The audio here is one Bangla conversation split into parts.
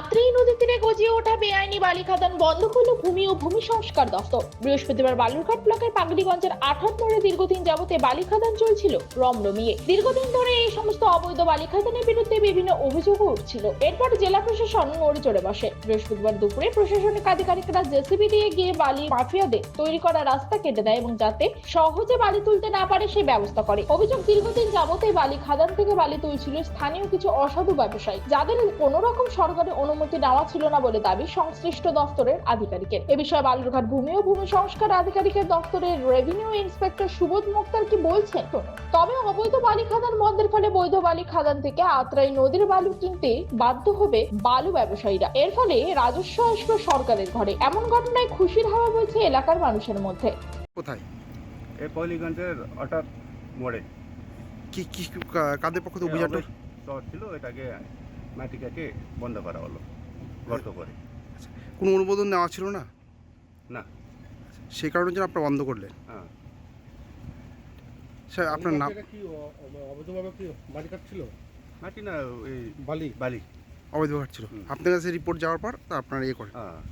আত্রেই নদী তীরে গজিয়ে ওঠা বেআইনি বালি খাদান বন্ধ করল ভূমি ও ভূমি সংস্কার দফতর। বৃহস্পতিবার বালুরঘাট ব্লকের পাগড়িগঞ্জের আঠাট মোড়ে দীর্ঘদিন যাবতে বালি খাদান চলছিল রমরমিয়ে। দীর্ঘদিন ধরে এই সমস্ত অবৈধ বালি খাদানের বিরুদ্ধে বিভিন্ন অভিযোগও উঠছিল। এরপর জেলা প্রশাসন নড়ে চড়ে বসে। বৃহস্পতিবার দুপুরে প্রশাসনিক আধিকারিকরা জেসিবি দিয়ে গিয়ে বালি মাফিয়াদের তৈরি করা রাস্তা কেটে দেয় এবং যাতে সহজে বালি তুলতে না পারে সে ব্যবস্থা করে। অভিযোগ দীর্ঘদিন যাবতে বালি খাদান থেকে বালি তুলছিল স্থানীয় কিছু অসাধু ব্যবসায়ী, যাদের কোনো রকম সরকারি অনুমতি নেওয়া ছিল না বলে দাবি সংশ্লিষ্ট দফতরের আধিকারিকের। এ বিষয়ে বালুরঘাট ভূমি ও ভূমি সংস্কার আধিকারিকের দপ্তরের রেভিনিউ ইন্সপেক্টর সুবোধ মুক্তার কি বলছেন? তবে অবৈধ বালি খাদান বন্ধের ফলে বৈধ বালি খাদান থেকে আত্রাই নদীর বালু কিনতে বাধ্য হবে বালু ব্যবসায়ীরা। এর ফলে রাজস্ব আসবে সরকারের ঘরে। এমন ঘটনায় খুশির হাওয়া বইছে এলাকার মানুষের মধ্যে। কোথায়? এই পল্লীগঞ্জের হঠাৎ মোড়ে। কি কি কাদের পক্ষ থেকে অভিযানটা? শহর ছিল এটাকে মাটি কেটে বন্ধ করা হলো গর্ত করে। কোনো অনুমোদন নেওয়া ছিল না? না। সেই কারণে জন্য আপনারা বন্ধ করলেন? হ্যাঁ। স্যার আপনার নাম? এটা কি অবৈধভাবে কি বাড়ি কাটছিল? মাটি না ওই বালি? বালি। অবৈধ ছিল। আপনার কাছে রিপোর্ট যাওয়ার পর তা আপনারা ইয়ে করেন। হ্যাঁ।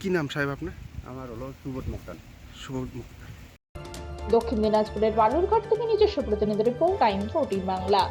কি নাম সাহেব আপনার? আমার হলো সুবোধ মুক্তান। শুভ মুখ- দক্ষিণ দিনাজপুরের বালুরঘাট থেকে নিজস্ব প্রতিনিধি রিপোর্ট টাইম ফোর্টিন বাংলা